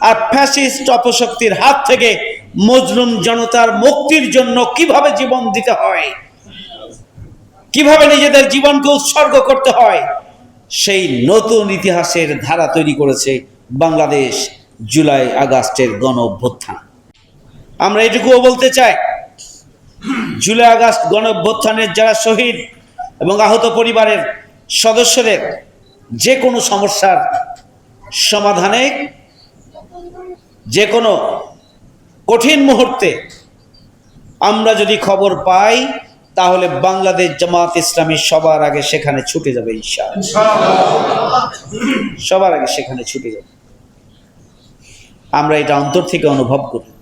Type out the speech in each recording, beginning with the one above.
আর fascist অপশক্তির হাত থেকে মজলুম জনতার মুক্তির জন্য কীভাবে জীবন দিতে হয়? কীভাবে নিজেদের জীবনকে উৎসর্গ করতে হয়? সেই নতুন ইতিহাসের ধারা তৈরি করেছে বাংলাদেশ জুলাই আগস্টের গণ অভ্যুত্থান আমরা এটুকুও বলতে চাই, জুলাই আগস্ট গণ অভ্যুত্থানের যারা শহীদ এবং আহত পরিবারের সদস্যদের যে কোনো সমস্যার সমাধানে যে কোনো কঠিন মুহূর্তে আমরা যদি খবর পাই তাহলে বাংলাদেশ জামাত ইসলামী সবার আগে সেখানে ছুটে যাবে ইনশাআল্লাহ। সবার আগে সেখানে ছুটে যাবে। আমরা এটা অন্তর থেকে অনুভব করি।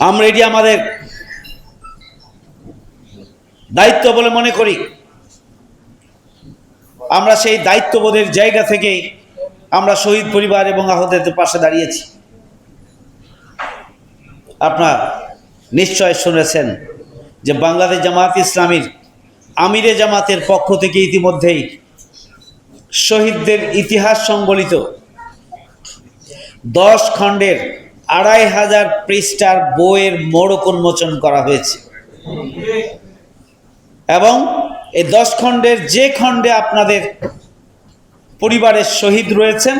আমরা এটি আমাদের দায়িত্ব বলে মনে করি। আমরা সেই দায়িত্ববোধের জায়গা থেকেই আমরা শহীদ পরিবার এবং আহতদের পাশে দাঁড়িয়েছি। আপনার নিশ্চয় শুনেছেন যে বাংলাদেশ জামাত ইসলামীর আমিরে জামাতের পক্ষ থেকে ইতিমধ্যেই শহীদদের ইতিহাস সংবলিত দশ খণ্ডের আড়াই হাজার পৃষ্ঠার বইয়ের মোড়ক উন্মোচন করা হয়েছে। এবং এই দশ খণ্ডের যে খণ্ডে আপনাদের পরিবারের শহীদ রয়েছেন।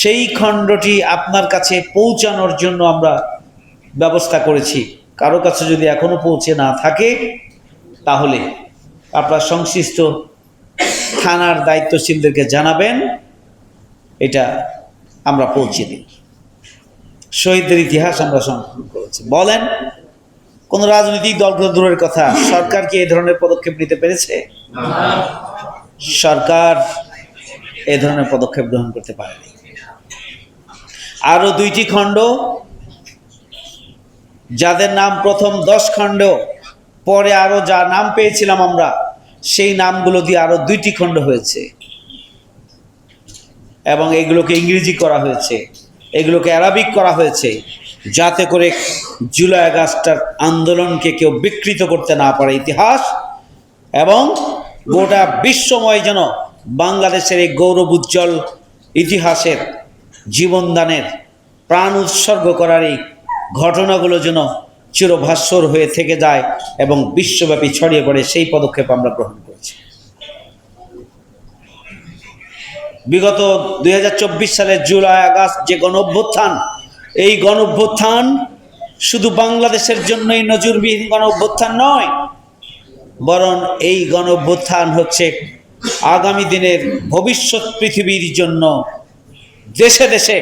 সেই খণ্ডটি আপনার কাছে পৌঁছানোর জন্য আমরা ব্যবস্থা করেছি। কারও কাছে যদি এখনও পৌঁছে না থাকে তাহলে আপনার সংশ্লিষ্ট থানার দায়িত্বশীলদেরকে জানাবেন। এটা আমরা পৌঁছে দিই। শহীদদের ইতিহাস আমরা সংরক্ষণ করেছি। বলেন কোন রাজনৈতিক দলগুলো দূরের কথা? সরকার কি এই ধরনের পদক্ষেপ নিতে পেরেছে? সরকার এ ধরনের পদক্ষেপ গ্রহণ করতে পারেনি। আরও দুইটি খণ্ড, যাদের নাম প্রথম দশ খণ্ড, পরে আরও যা নাম পেয়েছিলাম আমরা, সেই নামগুলো দিয়ে আরও দুইটি খণ্ড হয়েছে। এবং এগুলোকে ইংরেজি করা হয়েছে, এগুলোকে অ্যারাবিক করা হয়েছে, যাতে করে জুলাই আগস্টার আন্দোলনকে কেউ বিকৃত করতে না পারে ইতিহাস, এবং গোটা বিশ্বময় যেন বাংলাদেশের এই গৌরব উজ্জ্বল ইতিহাসের জীবনদানের প্রাণ উৎসর্গ করার এই ঘটনাগুলো যেন চিরভাস্বর হয়ে থেকে যায় এবং বিশ্বব্যাপী ছড়িয়ে পড়ে, সেই পদক্ষেপ আমরা গ্রহণ করেছি। বিগত দুই হাজার চব্বিশ সালের জুলাই, আগস্ট যে গণ এই গণ শুধু বাংলাদেশের জন্যই নজরবিহীন গণ নয়, বরং এই গণ হচ্ছে আগামী দিনের ভবিষ্যৎ পৃথিবীর জন্য দেশে দেশে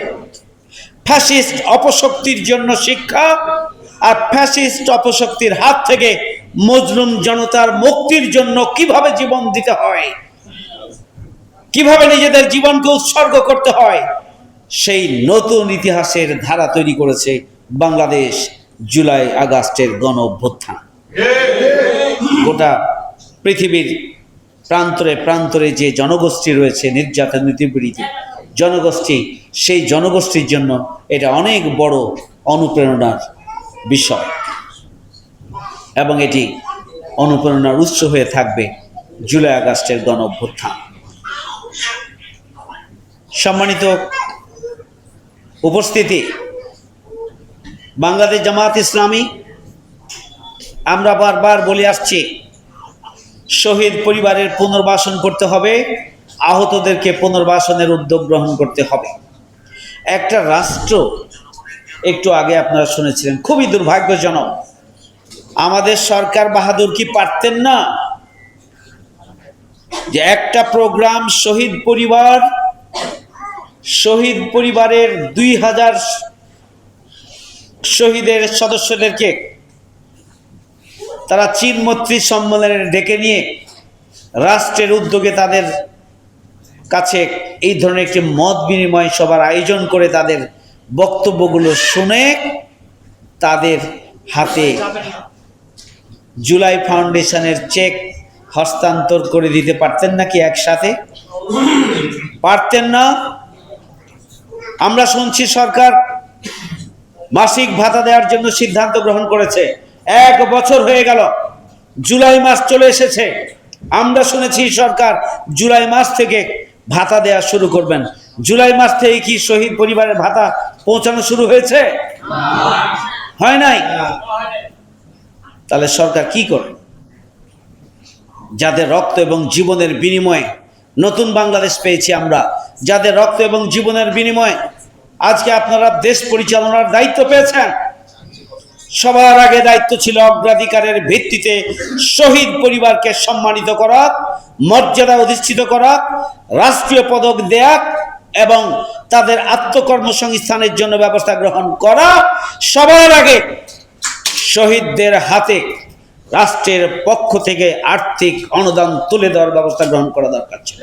ফ্যাসিস্ট অপশক্তির জন্য শিক্ষা আর ফ্যাসিস্ট অপশক্তির হাত থেকে মজলুম জনতার মুক্তির জন্য কীভাবে জীবন দিতে হয় কীভাবে নিজেদের জীবনকে উৎসর্গ করতে হয় সেই নতুন ইতিহাসের ধারা তৈরি করেছে বাংলাদেশ জুলাই আগস্টের গণ অভ্যুত্থান গোটা পৃথিবীর প্রান্তরে প্রান্তরে যে জনগোষ্ঠী রয়েছে, নির্যাতন নীতিপীড়িত জনগোষ্ঠী, সেই জনগোষ্ঠীর জন্য এটা অনেক বড় অনুপ্রেরণার বিষয় এবং এটি অনুপ্রেরণার উৎস হয়ে থাকবে জুলাই আগস্টের গণ অভ্যুত্থান সম্মানিত উপস্থিতি, বাংলাদেশ জামাত ইসলামী, আমরা বারবার বলে আসছি শহীদ পরিবারের পুনর্বাসন করতে হবে, আহতদেরকে পুনর্বাসনের উদ্যোগ গ্রহণ করতে হবে। একটা রাষ্ট্র একটু আগে আপনারা শুনেছিলেন, খুবই দুর্ভাগ্যজনক। আমাদের সরকার বাহাদুর কি পারতেন না? যে একটা প্রোগ্রাম শহীদ পরিবার, শহীদ পরিবারের দুই হাজার শহীদের সদস্যদেরকে তারা চীন মৈত্রী সম্মেলনে ডেকে নিয়ে রাষ্ট্রের উদ্যোগে তাদের কাছে এই ধরনের একটি মত বিনিময় সভার আয়োজন করে তাদের বক্তব্যগুলো শুনে তাদের হাতে জুলাই ফাউন্ডেশনের চেক হস্তান্তর করে দিতে পারতেন নাকি একসাথে? পারতেন না। আমরা শুনছি সরকার মাসিক ভাতা দেওয়ার জন্য সিদ্ধান্ত গ্রহণ করেছে। এক বছর হয়ে গেল। জুলাই মাস চলে এসেছে। আমরা শুনেছি সরকার জুলাই মাস থেকে ভাতা দেওয়া শুরু করবেন। জুলাই মাস থেকে কি শহীদ পরিবারের ভাতা পৌঁছানো শুরু হয়েছে? হয় নাই? তাহলে সরকার কি করে যাদের রক্ত এবং জীবনের বিনিময়ে নতুন বাংলাদেশ পেয়েছি আমরা, যাদের রক্ত এবং জীবনের বিনিময়ে আজকে আপনারা দেশ পরিচালনার দায়িত্ব পেয়েছেন। সবার আগে দায়িত্ব ছিল অগ্রাধিকারের ভিত্তিতে শহীদ পরিবারকে সম্মানিত করা, মর্যাদা অধিষ্ঠিত করা, রাষ্ট্রীয় পদক দেয়া এবং তাদের আত্মকর্মসংস্থানের জন্য ব্যবস্থা গ্রহণ করা। সবার আগে শহীদদের হাতে রাষ্ট্রের পক্ষ থেকে আর্থিক অনুদান তুলে দেওয়ার ব্যবস্থা গ্রহণ করা দরকার ছিল।